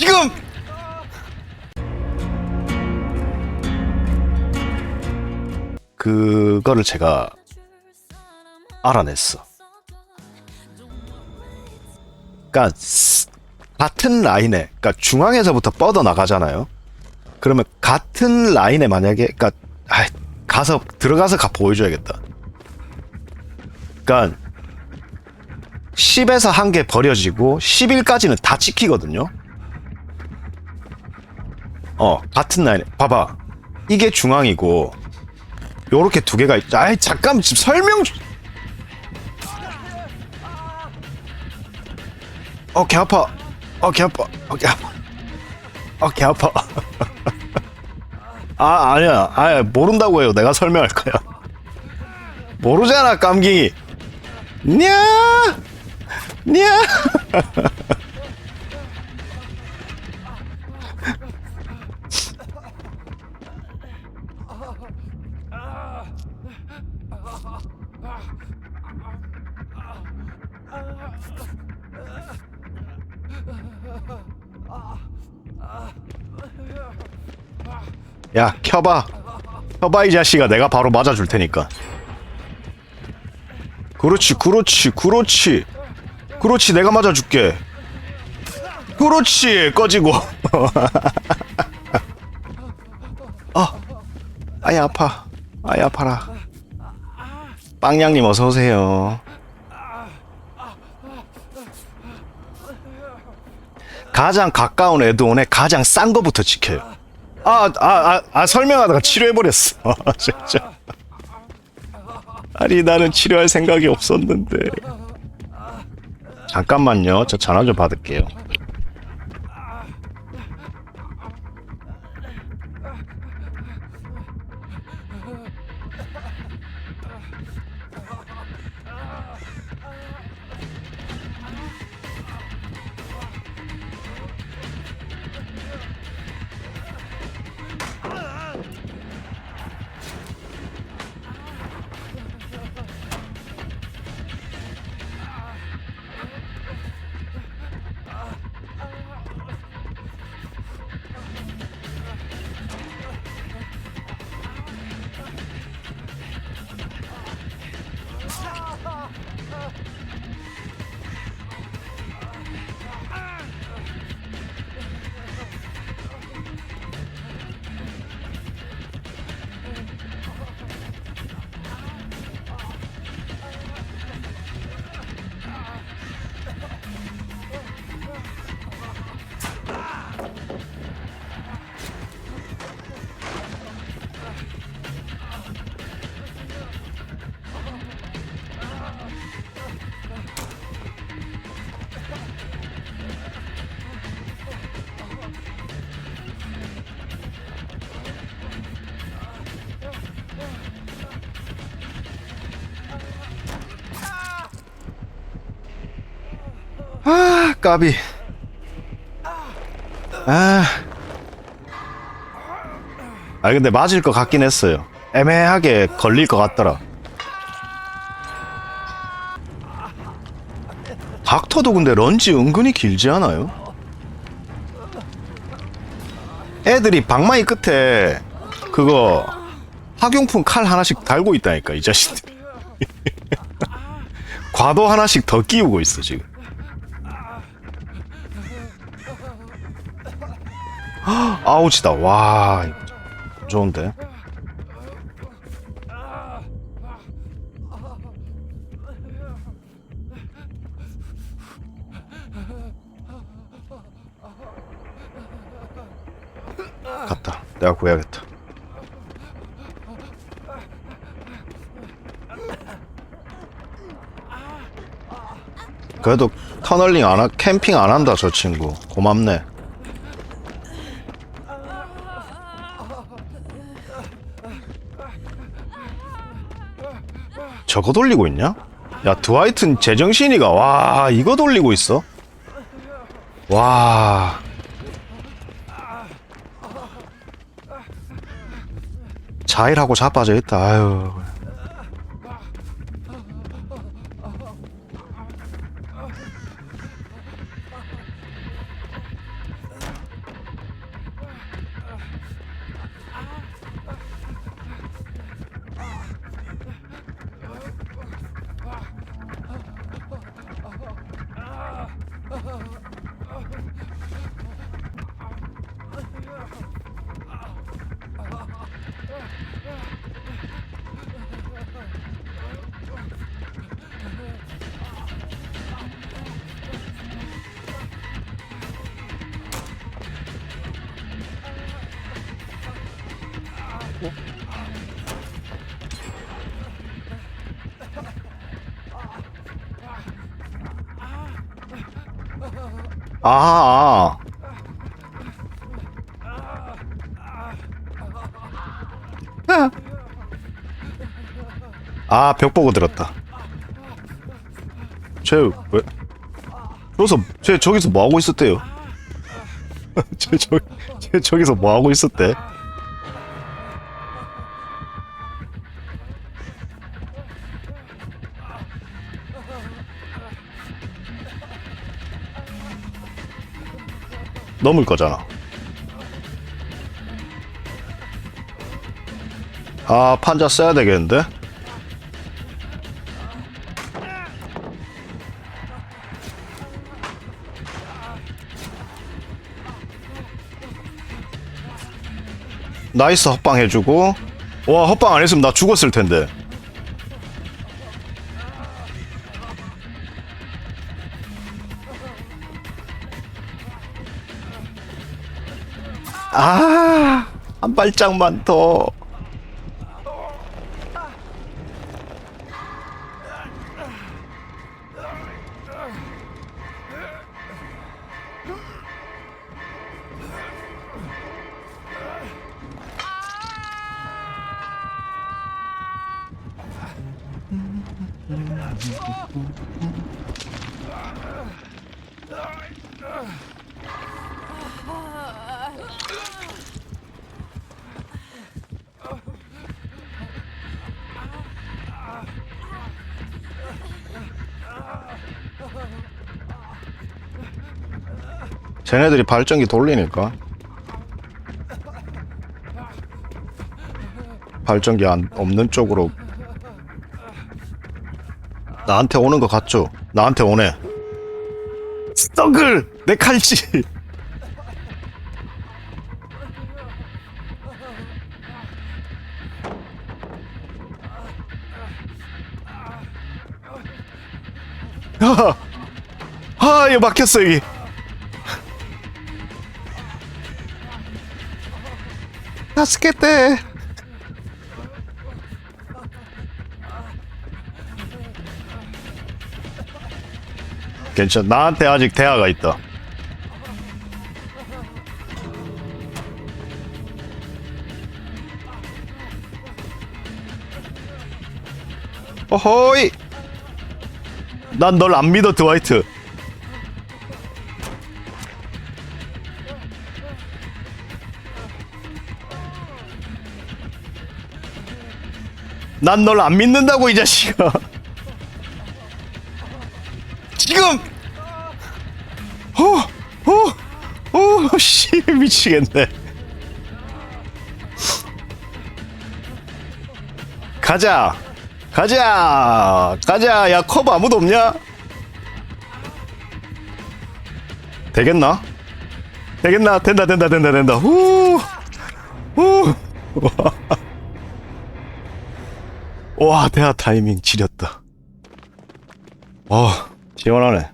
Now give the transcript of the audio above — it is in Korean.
지금 그거를 제가 알아냈어. 그러니까 스- 같은 라인에, 그러니까 중앙에서부터 뻗어 나가잖아요. 그러면 같은 라인에 만약에, 그러니까 아이, 가서 들어가서 가 보여줘야겠다. 그러니까 10에서 한 개 버려지고 11까지는 다 찍히거든요. 어, 같은 라인에 봐봐. 이게 중앙이고 요렇게 두 개가 있. 아이 잠깐 지금 설명. 좀- 어, 개 아파. 어, 개 아파. 어, 개 아파. 어, 개 아파. 아, 아니야. 아, 모른다고 해요. 내가 설명할 거야. 모르잖아, 깜기. 냐! 냐! 야, 켜봐. 켜봐, 이 자식아. 내가 바로 맞아줄 테니까. 그렇지, 그렇지, 그렇지. 그렇지, 내가 맞아줄게. 그렇지, 꺼지고. 아, 아이 아파. 아이 아파라. 빵냥님 어서 오세요. 가장 가까운 에드온에 가장 싼 거부터 지켜요. 아, 아, 아, 아 설명하다가 치료해버렸어. 진짜. 아니, 나는 치료할 생각이 없었는데. 잠깐만요. 저 전화 좀 받을게요. 아, 까비. 아. 아, 근데 맞을 것 같긴 했어요. 애매하게 걸릴 것 같더라. 닥터도 근데 런지 은근히 길지 않아요? 애들이 방망이 끝에 그거 학용품 칼 하나씩 달고 있다니까 이 자식들. 과도 하나씩 더 끼우고 있어 지금. 아우치다. 와, 좋은데. 갔다. 내가 구해야겠다. 그래도 터널링 안 하, 캠핑 안 한다 저 친구. 고맙네. 저거 돌리고 있냐? 야 드와이튼 제정신이가 와 이거 돌리고 있어? 와 자일하고 자빠져 있다 아유 어? 아, 아. 아, 벽 보고 들었다. 쟤, 왜? 저기서, 쟤 저기서 뭐 하고 있었대요? 쟤, 저기, 쟤 저기서 뭐 하고 있었대? 넘을 거잖아. 아, 판자 써야 되겠는데? 나이스 헛방 해주고 와 헛방 안 했으면 나 죽었을 텐데 아 한 발짝만 더 쟤네들이 발전기 돌리니까. 발전기 안 없는 쪽으로. 나한테 오는 거 같죠? 나한테 오네. 스떡을! 내 칼질! 아, 아, 이거 막혔어 여기. 助けて 괜찮 나한테 아직 대화가 있다 어허이 난 널 안 믿어 드와이트 난 널 안 믿는다고 이 자식아. 지금! 어 어 어 씨 미치겠네. 가자. 가자. 가자. 야 커브 아무도 없냐? 되겠나? 되겠나? 된다 된다 된다 된다. 후 후 와, 대화 타이밍 지렸다. 어, 시원하네.